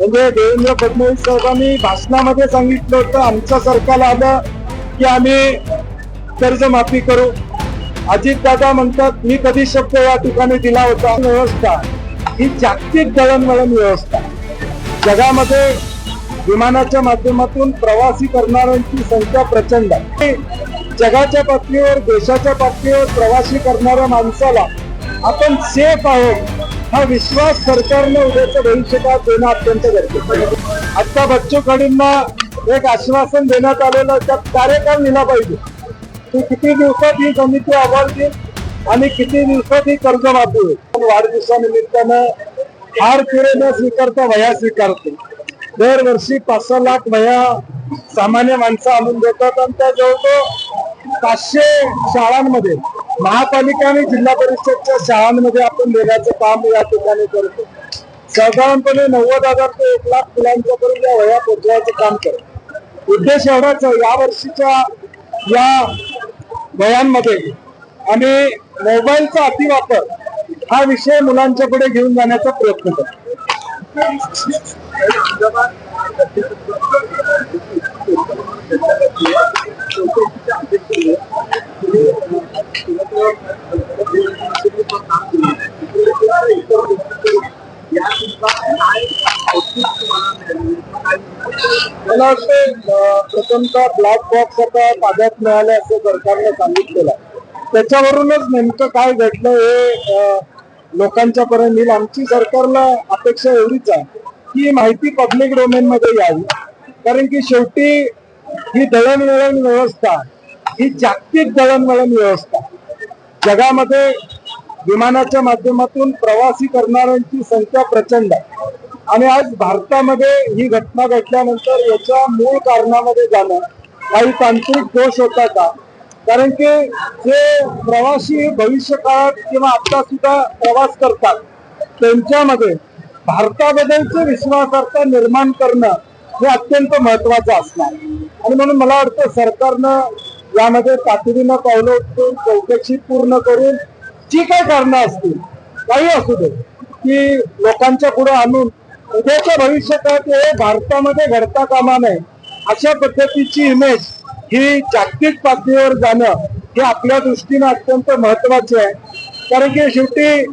म्हणजे देवेंद्र फडणवीस साहेबांनी भाषणामध्ये सांगितलं होतं आमच्या सरकार आलं की आम्ही कर्जमाफी करू. अजित दादा म्हणतात मी कधी शब्द या ठिकाणी दिला होता? व्यवस्था. ही जागतिक दळणवळण व्यवस्था. जगामध्ये विमानाच्या माध्यमातून प्रवासी करणाऱ्यांची संख्या प्रचंड आहे. जगाच्या पातळीवर देशाच्या पातळीवर प्रवासी करणाऱ्या माणसाला आपण सेफ आहोत. हा विश्वास सरकारने उद्याच्या भविष्यकाळात देणं अत्यंत गरजेचं आहे. आता बच्चू कडींना एक आश्वासन देण्यात आलेलं त्यात कार्यकाळ लिहिला पाहिजे. की किती दिवसात ही समिती अहवाल देईल आणि किती दिवसात ही कर्जमाफी होईल? पण वाढदिवसानिमित्तानं हार फिरे न स्वीकारता वया स्वीकारते दरवर्षी पाच सहा लाख वया सामान्य माणसं आणून देतात आणि त्या जवळजवळ पाचशे शाळांमध्ये महापालिका आणि जिल्हा परिषदच्या शाळांमध्ये आपण देण्याचं काम या ठिकाणी करतो. साधारणपणे नव्वद हजार ते एक लाख मुलांच्या पर्यंत या वया पोहोचवायचं काम करतो. उद्देश एवढाच या वर्षीच्या या वयांमध्ये आम्ही मोबाईलचा अतिवापर हा विषय मुलांच्या पुढे घेऊन जाण्याचा प्रयत्न करतो. मला वाटतं प्रथमतः ब्लॅक बॉक्स आता ताब्यात मिळाले असं सरकारने सांगितलेलं त्याच्यावरूनच नेमकं काय घडलं हे लोकांच्या पर्यंत येईल. आमची सरकारला अपेक्षा एवढीच आहे की माहिती पब्लिक डोमेन मध्ये यावी. कारण की शेवटी ही दळणवळण व्यवस्था ही जागतिक दळणवळण व्यवस्था जगामध्ये विमानाच्या माध्यमातून प्रवासी करणाऱ्यांची संख्या प्रचंड आहे. आणि आज भारतामध्ये ही घटना घडल्यानंतर याच्या मूळ कारणामध्ये जाणं काही तांत्रिक दोष होता का? कारण की जे प्रवासी भविष्य काळात किंवा आता सुद्धा प्रवास करतात त्यांच्यामध्ये भारताबद्दलचे विश्वासार्हता निर्माण करणं हे अत्यंत महत्वाचं असणार. आणि म्हणून मला वाटतं सरकारनं यामध्ये तातडीनं पावलं उचलून चौकशी पूर्ण करून जी काही कारणं असतील काही असू दे की लोकांच्या पुढे आणून उद्याच्या भविष्यात हे भारतामध्ये घडता कामा नये अशा पद्धतीची इमेज ही जागतिक पातळीवर जाणं हे आपल्या दृष्टीनं अत्यंत महत्त्वाचे आहे. कारण की शेवटी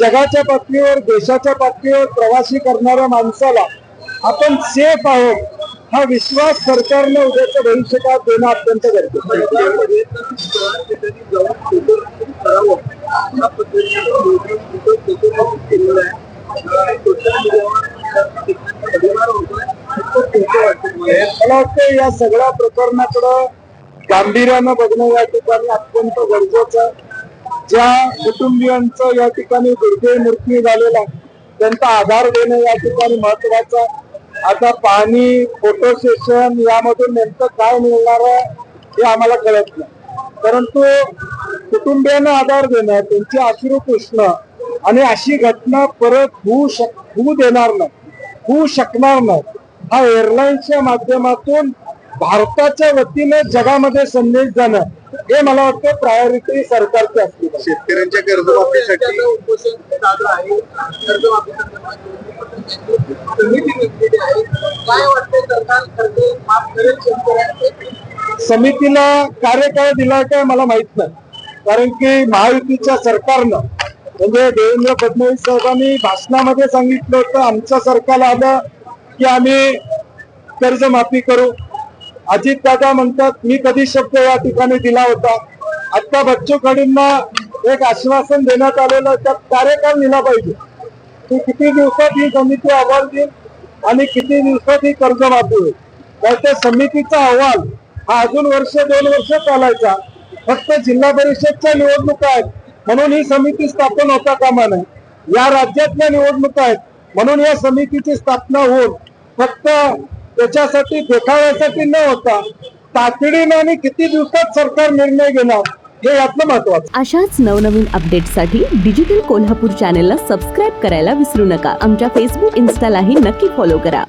जगाच्या पातळीवर देशाच्या पातळीवर प्रवासी करणाऱ्या माणसाला आपण सेफ आहोत हा विश्वास सरकारने उद्याच्या भविष्यकाळात देणं अत्यंत गरजेचं मला वाटतं या सगळ्या प्रकरणाकडं गांभीर्यानं बघणं या ठिकाणी अत्यंत गरजेचं ज्या कुटुंबियांचं या ठिकाणी दुर्दैव मृत्यू झालेला त्यांचा आधार देणं या ठिकाणी महत्वाचं आता पाणी फोटो सेशन यामधून नेमकं काय मिळणार आहे हे आम्हाला कळत नाही. परंतु कुटुंबियांना आधार देणं त्यांचे अश्रू पुसणं आणि अशी घटना परत होऊ शक होऊ देणार नाही होऊ शकणार नाही. हा एअरलाईन्सच्या माध्यमातून भारताच्या वतीने जगामध्ये संदेश जाणं हे मला वाटतं प्रायोरिटी सरकारची असली पाहिजे. शेतकऱ्यांच्या कर्जमाफीसाठी. समितीला कार्यकाळ दिला काय मला माहीत नाही. कारण की महायुतीच्या सरकारनं म्हणजे देवेंद्र फडणवीस साहेबांनी भाषणामध्ये सांगितलं होतं आमच्या सरकार आलं की आम्ही कर्जमाफी करू. अजित दादा म्हणतात मी कधी शब्द या ठिकाणी दिला होता? आता बच्चू कडूंना एक आश्वासन देण्यात आलेलं त्यात कार्यकाळ दिला पाहिजे. की किती दिवसात ही समिती अहवाल देईल आणि किती दिवसात ही कर्जमाफी होईल? तर त्या समितीचा अहवाल हा अजून वर्ष दोन वर्ष चालायचा. फक्त जिल्हा परिषदच्या निवडणुका आहेत. म्हणून ही समिती स्थापन होता कामा नये. या राज्यातल्या निवडणुका आहेत. म्हणून या समितीची स्थापना होऊन फक्त त्याच्यासाठी देखाव्यासाठी न होता तातडीने आणि किती दिवसात सरकार निर्णय घेणार हे यातलं महत्वाचं अशाच नवनवीन अपडेटसाठी डिजिटल कोल्हापूर चॅनेलला सबस्क्राईब करायला विसरू नका. आमच्या फेसबुक इन्स्टालाही नक्की फॉलो करा.